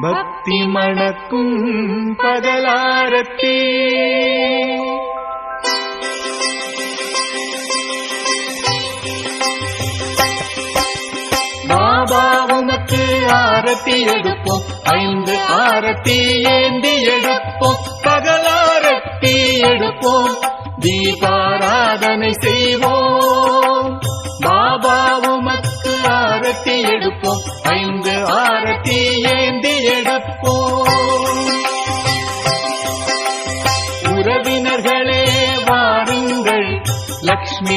பக்தி மணக்கும் பகலாரத்தி. பாபா உமக்கு ஆரத்தி எடுப்போம் ஐந்து ஆரத்தி ஏந்தி எடுப்போம் பகலாரத்தி எடுப்போம். தீபாராதனை செய்வோம்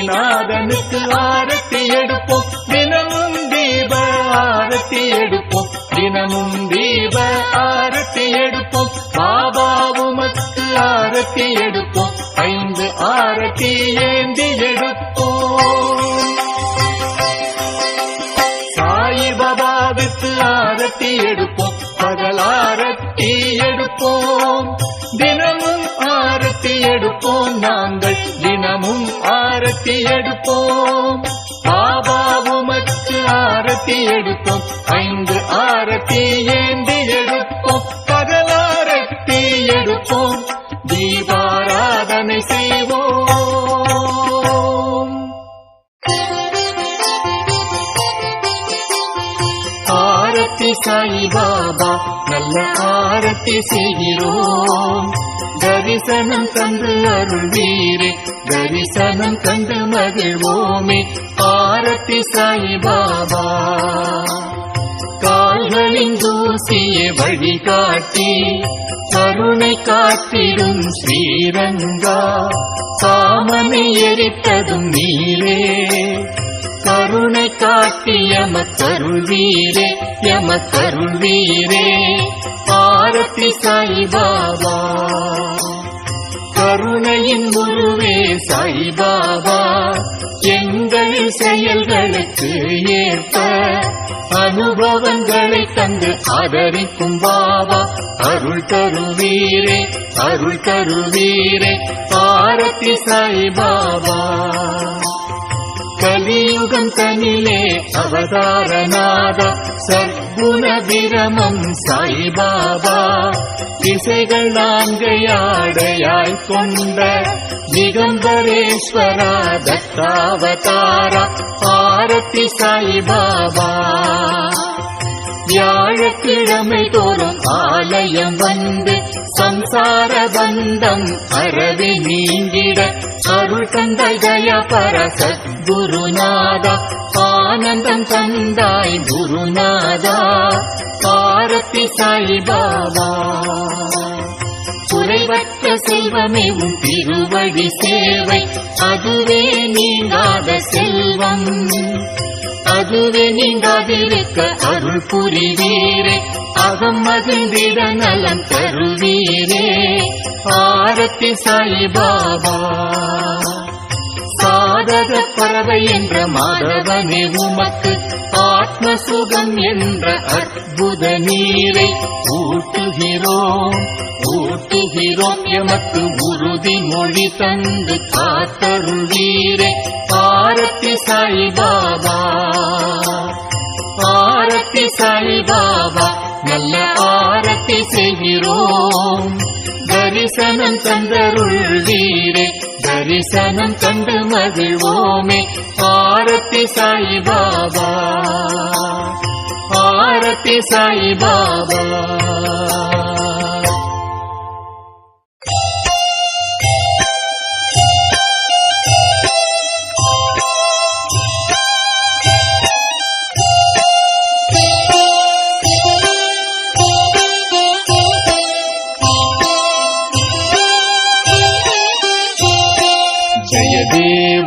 லக்ஷ்மிநாதனுக்கு ஆரத்தி எடுப்போம். தினமும் தீப ஆரத்தி எடுப்போம். தினமும் தீப ஆரத்தி சாய் பாபா நல்ல ஆரத்தி செய்கிறோம். தரிசனம் தந்து அருள்வீரே தரிசனம் தந்து மகிழ்வோமே ஆரத்தி சாய் பாபா. கால்களின் தூசியை வழிகாட்டி கருணை காட்டிடும் ஸ்ரீரங்கா காமனை எரித்ததும் நீரே கருணை காட்டி எமக்கருள்வீரே எமக்கருள்வீரே ஆரத்தி சாய்பாபா. கருணையின் குருவே சாய்பாபா. எங்கள் செயல்களுக்கு ஏற்ப அனுபவங்களை தந்து ஆதரிக்கும் பாபா. அருள் தருவீரே அருள் தருவீரே. ஆரத்தி சாய்பாபா. கலியுகம் தனிலே அவதாரநாத சர்க்குண விரமம் சாய்பாபா. திசைகள் நாங்கையாடையாய் கொண்ட திகம்பரேஸ்வரா தத்தாவதாரா. ஆரத்தி சாய்பாபா. வியாழக்கிழமை தோறும் ஆலயம் வந்து சம்சார பந்தம் அறவே நீங்கிட அருள் தந்த ஜய பரச குருநாதா ஆனந்தம் தந்தாய் குருநாதா. ஆரத்தி சாய்பாபா. குறைவற்ற செல்வமே உன் திருவடி சேவை. அதுவே நீங்காத செல்வம். அதுவே நீங்காதிருக்க அருள் புரிவீரே. அகம் மகிழ்ந்திட நலம் தருவீரே. ஆரத்தி சாயி பாபா சாதக பறவை என்ற மாதவனே உமக்கு. ஆத்ம சுகம் என்ற அற்புத நீரை ஊட்டுகிறோம். ஊட்டுகிறோம் எமக்கு உறுதி மொழி தந்து காத்தருளீரே. ஆரத்தி சாய்பாபா. பாபா தரிசனம் தந்தருள்வீரே தரிசனம் தந்து மகிழ்வோமே. ஆரத்தி சாய் பாபா ஆரத்தி சாய் பாபா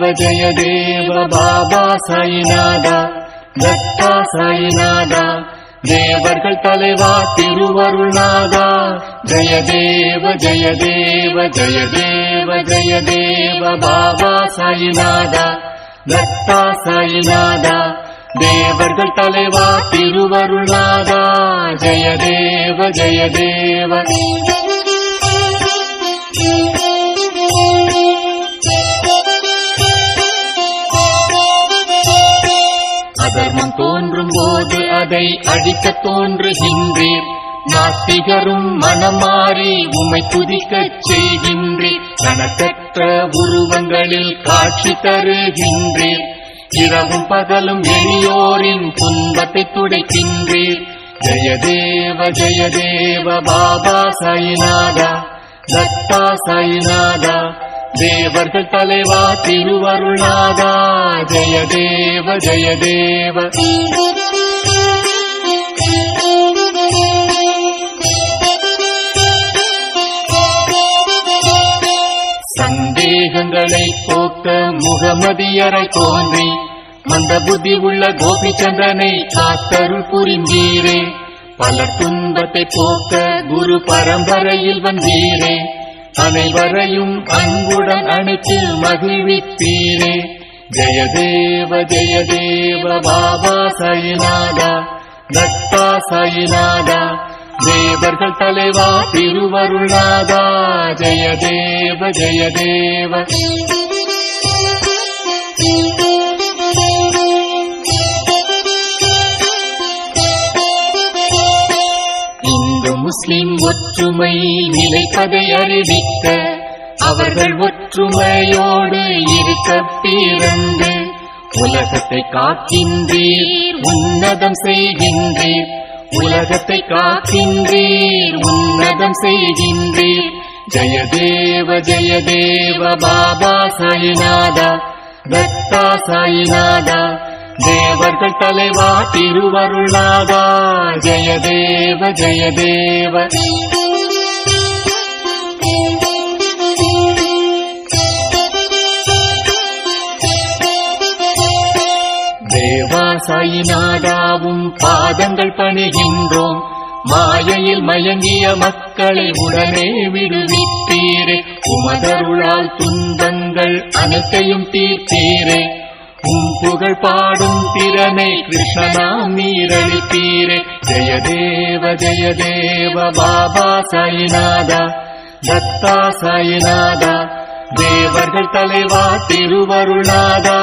தேவ ஜய தேவ பாபா சாயிநாதா தத்தா சாயிநாதா தேவர்கள் தலைவா திருவருள்நாதா ஜய தேவ ஜய தேவ ஜய தேவ ஜய தேவ பாபா சாயிநாதா தத்தா சாயிநாதா தேவர்கள் தலைவா திருவருள்நாதா ஜய தேவ ஜய தேவ அதர்மம் தோன்றும் போது அதை அழிக்க தோன்றுகின்றீர். நாத்திகரும் மனமாறி உமை உம்மை துதிக்கச் செய்கின்றீர். கணக்கற்ற உருவங்களில் காட்சி தருகின்றீர். இரவும் பகலும் எளியோரின் துன்பத்தை துடைக்கின்றீர். ஜெயதேவ ஜெயதேவ பாபா சாயிநாதா தத்தா சாயிநாதா தேவர்கள் தலைவா திருவருளாதா ஜெய தேவ ஜெய தேவ. சந்தேகங்களை போக்க முகமதியரை தோன்றி மந்த புத்தி உள்ள கோபிச்சந்திரனை காத்தருள் புரிந்தீரே. பல துன்பத்தை போக்க குரு பரம்பரையில் வந்தீரே. அனைவரையும் அன்புடன் அணைத்து மகிழ்விப்பீரே. ஜய தேவ ஜய தேவ பாபா சயனாதா நட்பா சயனாதா தேவர்கள் தலைவா திருவருளாதா ஜய தேவ. முஸ்லிம் ஒற்றுமை நிலைப்பதை அறிவிக்க அவர்கள் ஒற்றுமையோடு இருக்க பிறந்து உலகத்தை காக்கின்றீர் உன்னதம் செய்கின்றீர். உலகத்தை காக்கின்றீர் உன்னதம் செய்கின்றீர். ஜெயதேவ ஜெயதேவ பாபா சாயிநாதா தத்தா சாயிநாதா. தேவர்கள் தலைவா திருவருளாதா ஜெய தேவ ஜெய தேவ. தேவாசாயினாதாவும் பாதங்கள் பணிகின்றோம். மாயையில் மயங்கிய மக்களை உடனே விடுவித்தீரே உமதருளால் துன்பங்கள் அனைத்தையும் தீர்த்தீரே. உம் புகழ் பாடும் திறனை கிருஷ்ணனாம் நீரளிப்பீரே. ஜெய தேவ ஜெய தேவ பாபா சாயிநாதா தத்தா சாயிநாதா. தேவர்கள் தலைவா திருவருளாதா.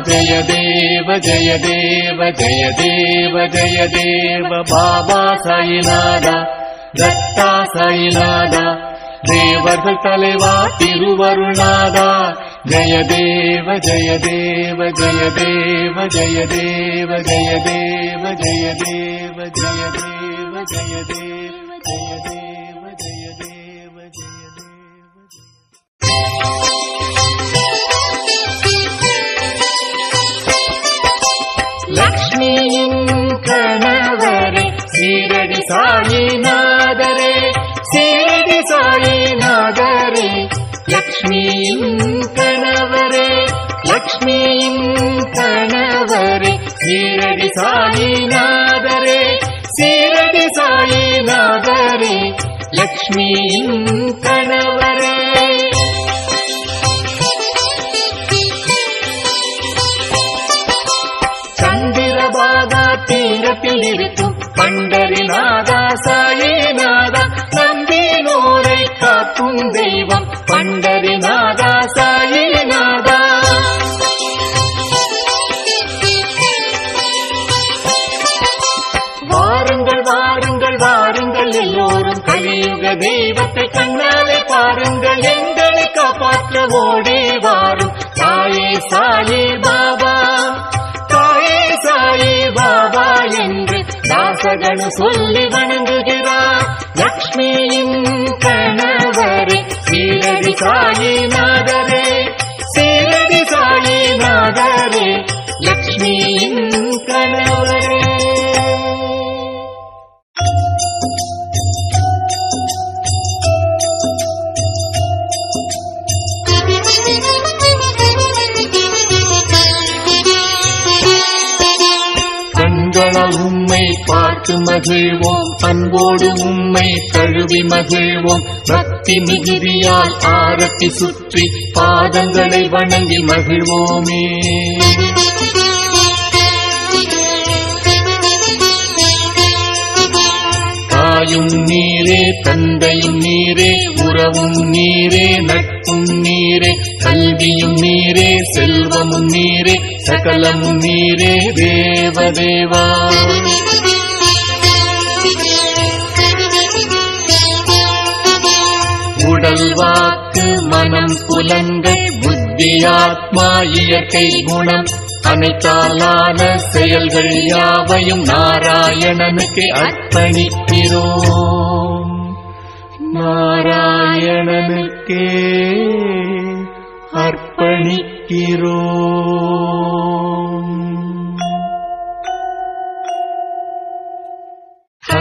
ஜய தேவ ஜய தேவ ஜய தேவ ஜய தேவ பாபா சாயிநாதா தத்தா சாயிநாதா. தேவர்கள் தலைவா திருவருளாதா. ஜெயதேவ ஜெயதேவ ஜெயதேவ ஜெயதேவ ஜெயதேவ ஜெயதேவ ஜெயதேவ ஜெயதேவ ஜெயதேவ ஜெயதேவ ஜெயதேவ லக்ஷ்மியின் கணவரே சீரடி சாயிநாதரே சீரடி சாயிநாதரே லக்ஷ்மியின் கணவரே லக்ஷ்மியின் கணவரே சீரடி சாயிநாதரே சீரடி சாயிநாதரே லக்ஷ்மியின் கணவரே. சந்திரபாதா தீரத்தில் இருக்கும் பண்டரிநாதா சாயிநாதா நம்பினோரை காக்கும் தெய்வம் பண்டரி கண்ணாலே பாருங்கள் எங்களை காப்பாற்ற ஓடி வாரும். தாயே சாயி பாபா. தாயே சாயி பாபா என்று தாசகனு சொல்லி வணங்குகிறார். லக்ஷ்மியின் கணவரே சீரடி சாயிநாதரே மகிழ்வோம். அன்போடு உம்மை தழுவி மகிழ்வோம். பக்தி மிகுதியால் ஆரத்தி சுற்றி பாதங்களை வணங்கி மகிழ்வோமே. தாயும் நீரே தந்தையும் நீரே உறவும் நீரே நட்பும் நீரே கல்வியும் நீரே செல்வமும் நீரே சகலமும் நீரே தேவதேவா மனம் புலன்கள் புத்தி ஆத்மா இயற்கை குணம் அனைத்தாலான செயல்கள் யாவையும் நாராயணனுக்கு அர்ப்பணிக்கிறோம். நாராயணனுக்கே அர்ப்பணிக்கிறோம்.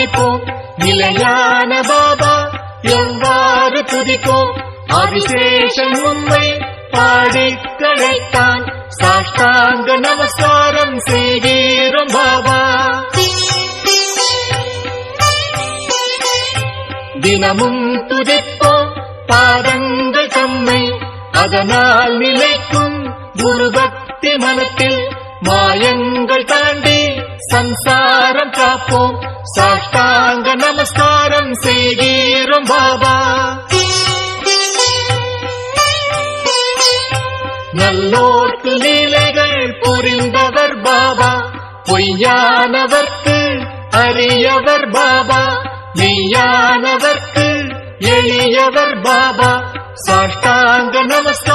துதிப்போம். நிலையான பாபா எவ்வாறு துதிப்போம்? ஆதிசேஷன் உண்மை பாடி கழைத்தான் சாஷ்டாங்க நமஸ்காரம் செய்கிறோம் பாபா. தினமும் துதிப்போம். பாதங்கள் தம்மை அதனால் நிலைக்கும். குரு பக்தி மனத்தில் மாயங்கள் தாண்டி சம்சாரம் காப்போம். சாஷ்டாங்க நமஸ்காரம் செய்கிறோம் பாபா. நல்லோர்க்கு லீலைகள் புரிந்தவர் பாபா. பொய்யானவர்க்கு அரியவர் பாபா. மெய்யானவர்க்கு எளியவர் பாபா. சாஷ்டாங்க நமஸ்காரம்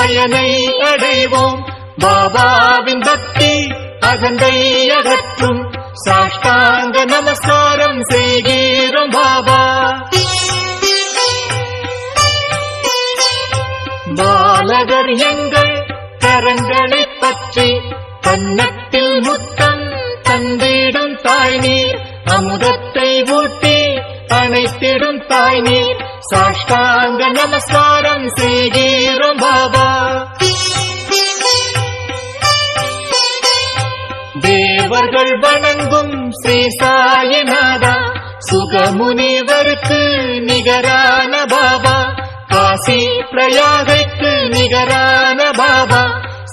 பயனை அடைவோம். பாபாவின் பக்தி அகந்தை அகற்றும். சாஷ்டாங்க நமஸ்காரம் செய்கிறோம் பாபா. பாலகர் எங்கள் கரங்களை பற்றி கன்னத்தில் முத்தம் தந்திடும் தாய் நீர் அமுதத்தை ஊட்டி அணைத்திடும் தாய் நீர் சாஷ்டாங்க நமஸ்காரம் செய்கிறோம். வணங்கும் ஸ்ரீ சாயிநாதா சுகமுனிவருக்கு நிகரான பாபா காசி பிரயாகைக்கு நிகரான பாபா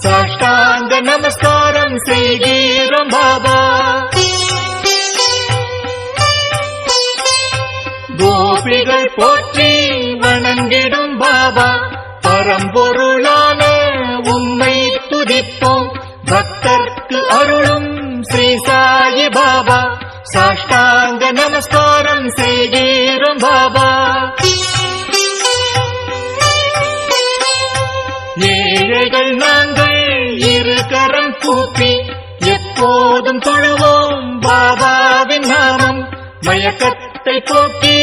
சாஷ்டாங்க நமஸ்காரம் செய்கிறோம் பாபா. கோபிகள் போற்றி வணங்கிடும் பாபா பரம்பொருளான உம்மை துதிப்போம் பக்தர்க்கு அருளும் ஸ்ரீசா சாஷ்டாங்க நமஸ்காரம் செய்கிறோம் பாபா. ஏழைகள் நாங்கள் இரு கரம் கூப்பி எப்போதும் தொழுவோம் பாபாவின் நாமம். மயக்கத்தை போக்கி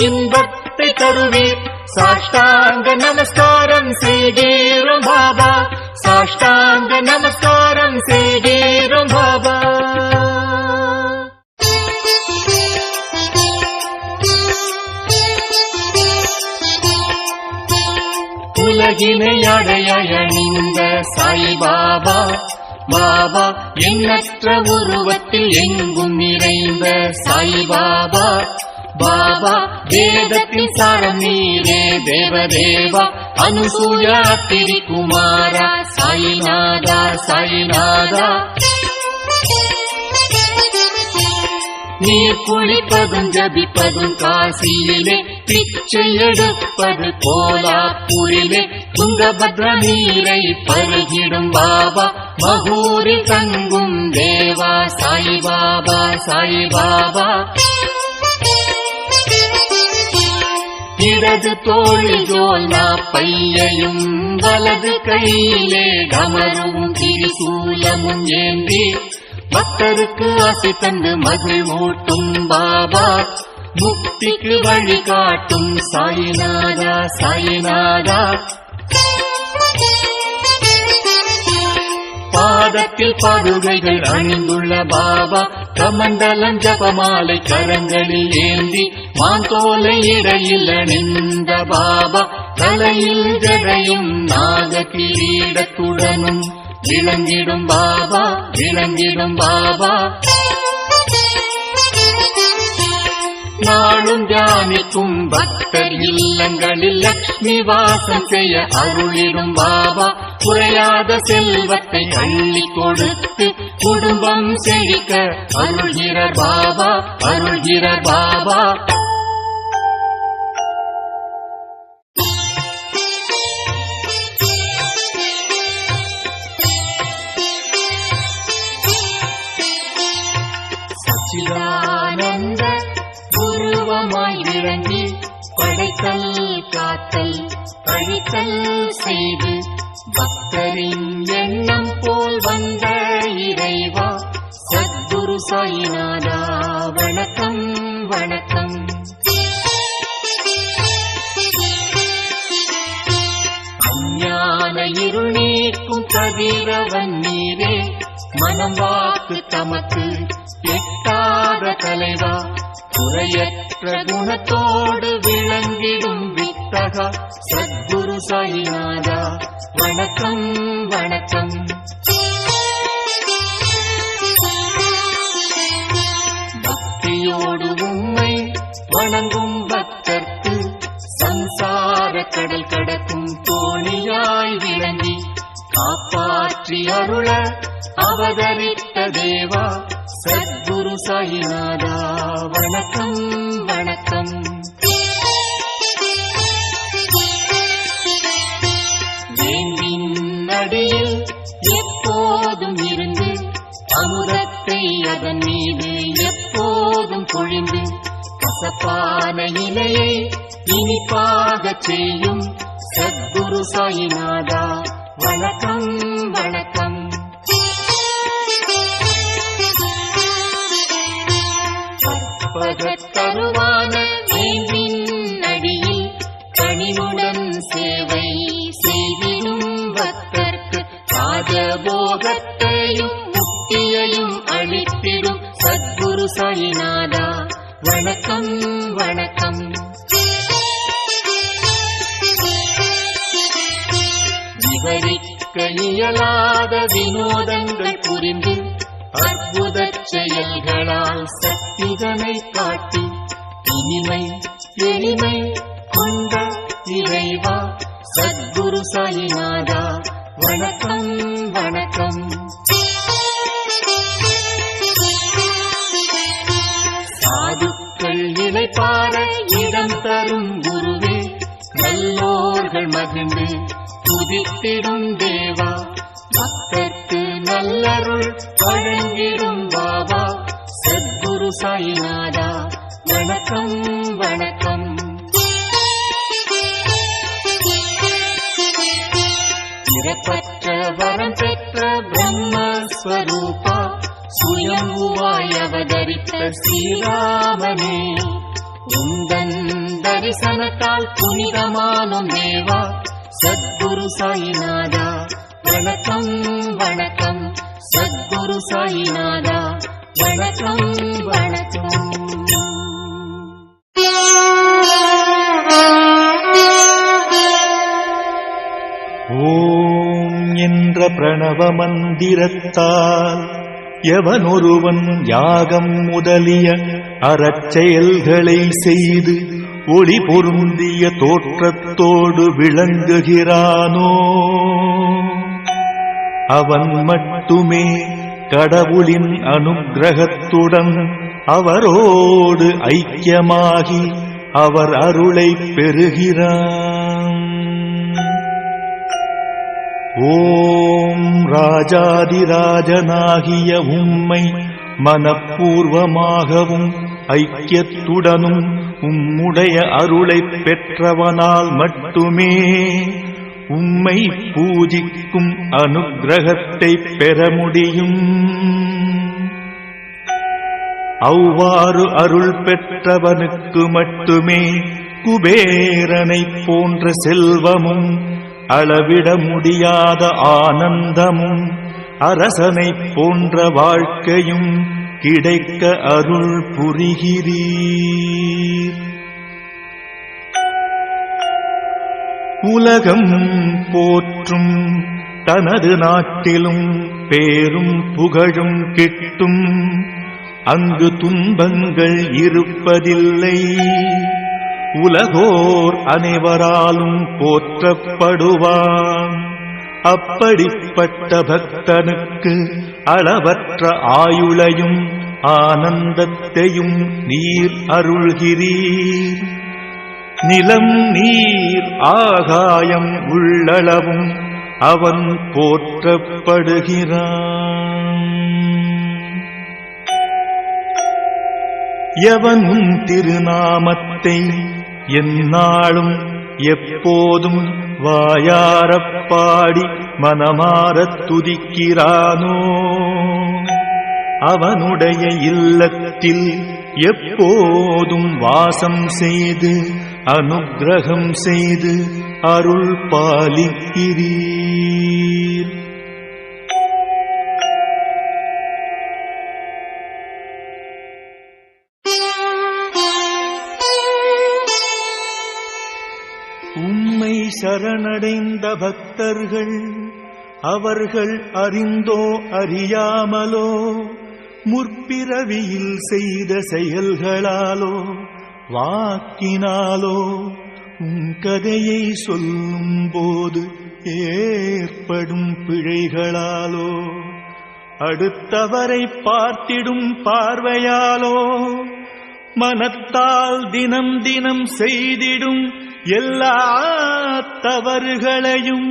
இன்பத்தை தருவீர். சாஷ்டாங்க நமஸ்காரம் செய்கிறோம் பாபா. சாஷ்டாங்க நமஸ்காரம் செய்கிறோம் பாபா. மகிமையடையணிந்த சாய்பாபா. பாபா எண்ணற்ற உருவத்தில் எங்கும் நிறைந்த சாய்பாபா. பாபா பாபா வேதத்தின் சாரம் நீரே தேவதேவா. அனுசூயா திரிகுமாரா சாய்நாதா சாய்நாதா. நீர் குளிப்பதும் ஜபிப்பதும் காசியிலே பிச்சை எடுப்பது கோலாப்பூரிலே. துங்கபத்ர நீரை பருகிடும் பாபா மகூரில் தங்கும் தேவா சாய் பாபா சாய் பாபா. இடது தோளில் பையையும் வலது கையிலே கமரும் திரிசூலமும் ஏந்தி பக்தருக்கு ஆசை தந்து மகிழ்வூட்டும் பாபா. முக்திக்கு வழி காட்டும் சாயிநாதா சாயிநாதா. பாதத்தில் பாதுகைகள் அணிந்துள்ள பாபா. கமண்டலம் ஜபமாலை கரங்களில் ஏந்தி மாந்தோலை இடையில் அணிந்த பாபா. தலையில் ஜடையும் நாக கிரீடத்துடனும் இளஞ்சிடும் பாபா இளஞ்சிடும் பாபா. நாளும் தியானிக்கும் பக்தர் இல்லங்களில் லக்ஷ்மி வாசம் செய்ய அருளிடும் பாபா. குறையாத செல்வத்தை அள்ளி கொடுத்து குடும்பம் செழிக்க அருள்கிற பாபா அருள்கிற பாபா. அழித்தல் செய்து பக்தரின் எண்ணம் போல் வந்த இறைவா சத்குரு சாயிநாதா வணக்கம் வணக்கம். அஞ்ஞான இருள் நீக்கும் கதிரவன் நீரே மனம் வாக்கு தமக்கு எட்டாத தலைவா. குறையற்ற குணத்தோடு விளங்கிடும் வித்தகா சத்குரு சாயிநாதா. வணக்கம் வணக்கம். பக்தியோடு உண்மை வணங்கும் பக்தர்க்கு சம்சார கடல் கடக்கும் தோணியாய் விளங்கி காப்பாற்றி அருள அவதரித்த தேவா. சத்குரு சாயிநாதா. வணக்கம் கசப்பான இலையை இனிப்பாக செய்யும் சத்குரு சாயிநாதா. வணக்கம். இயலாத வினோதங்கள் புரிந்து அற்புத செயல்களால் சக்திதனை காட்டி இனிமை எளிமை கொண்ட இறைவா சத்குரு சாயிநாதா வணக்கம் வணக்கம். சாதுக்கள் இளைப்பார இடம் தரும் குருவே நல்லோர்கள் மகிழ்ந்து துதித்திடும் தேவா. பக்தர்க்கு நல்லருள் வழங்கிடும் பாபா. சத்குரு சாய்நாதா. வணக்கம் வணக்கம். பிறப்பற்ற வரம் பெற்ற பிரம்மஸ்வரூபா. சுயம்புவாய் அவதரித்த ஸ்ரீராமனே. உந்தன் தரிசனத்தால் புனிதமானும் தேவா. சத்குரு சாய்நாதா. வணக்கம் வணக்கம். சத்குரு சாயிநாதா வணக்கம் வணக்கம். ஓம் என்ற பிரணவ மந்திரத்தால் எவனொருவன் யாகம் முதலிய அறச்செயல்களை செய்து ஒளி பொருந்திய தோற்றத்தோடு விளங்குகிறானோ? அவன் மட்டுமே கடவுளின் அனுக்கிரகத்துடன் அவரோடு ஐக்கியமாகி அவர் அருளை பெறுகிறான். ஓம் ராஜாதிராஜனாகிய உம்மை மனப்பூர்வமாகவும் ஐக்கியத்துடனும் உம்முடைய அருளைப் பெற்றவனால் மட்டுமே உம்மை பூஜிக்கும் அனுகிரகத்தை பெற முடியும். அவ்வாறு அருள் பெற்றவனுக்கு மட்டுமே குபேரனைப் போன்ற செல்வமும் அளவிட முடியாத ஆனந்தமும் அரசனைப் போன்ற வாழ்க்கையும் கிடைக்க அருள் புரிகிறீர். உலகம் போற்றும். தனது நாட்டிலும் பேரும் புகழும் கிட்டும். அங்கு துன்பங்கள் இருப்பதில்லை. உலகோர் அனைவராலும் போற்றப்படுவான். அப்படிப்பட்ட பக்தனுக்கு அளவற்ற ஆயுளையும் ஆனந்தத்தையும் நீர் அருள்கிறீர். நிலம் நீர் ஆகாயம் உள்ளளவும் அவன் போற்றப்படுகிறான். எவனும் திருநாமத்தை எந்நாளும் எப்போதும் வாயாரப்பாடி மனமாரத் துதிக்கிறானோ? அவனுடைய இல்லத்தில் எப்போதும் வாசம் செய்து அனுக்கிரகம் செய்து அருள் பாலிக்கிறீர். உம்மை சரணடைந்த பக்தர்கள் அவர்கள் அறிந்தோ அறியாமலோ முற்பிறவியில் செய்த செயல்களாலோ வாக்கினாலோ உம் கதையை சொல்லும் போது ஏற்படும் பிழைகளாலோ அடுத்தவரை பார்த்திடும் பார்வையாலோ மனத்தால் தினம் தினம் செய்திடும் எல்லா தவறுகளையும்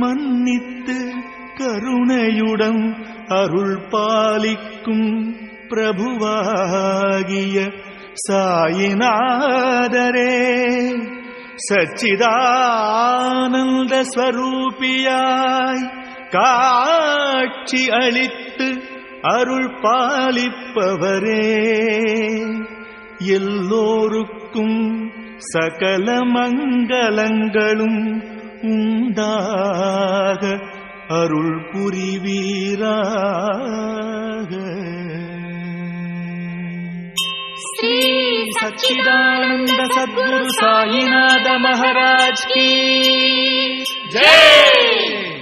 மன்னித்து கருணையுடன் அருள் பாலிக்கும் பிரபுவாகிய சாயிநாதரே. சச்சிதானந்த ஸ்வரூபியாய் காட்சி அளித்து அருள் பாலிப்பவரே. எல்லோருக்கும் சகல மங்களங்களும் உண்டாக. அருள் புரிவீராக. श्री सच्चिदानंद सद्गुरु साईनाथ महाराज की। जय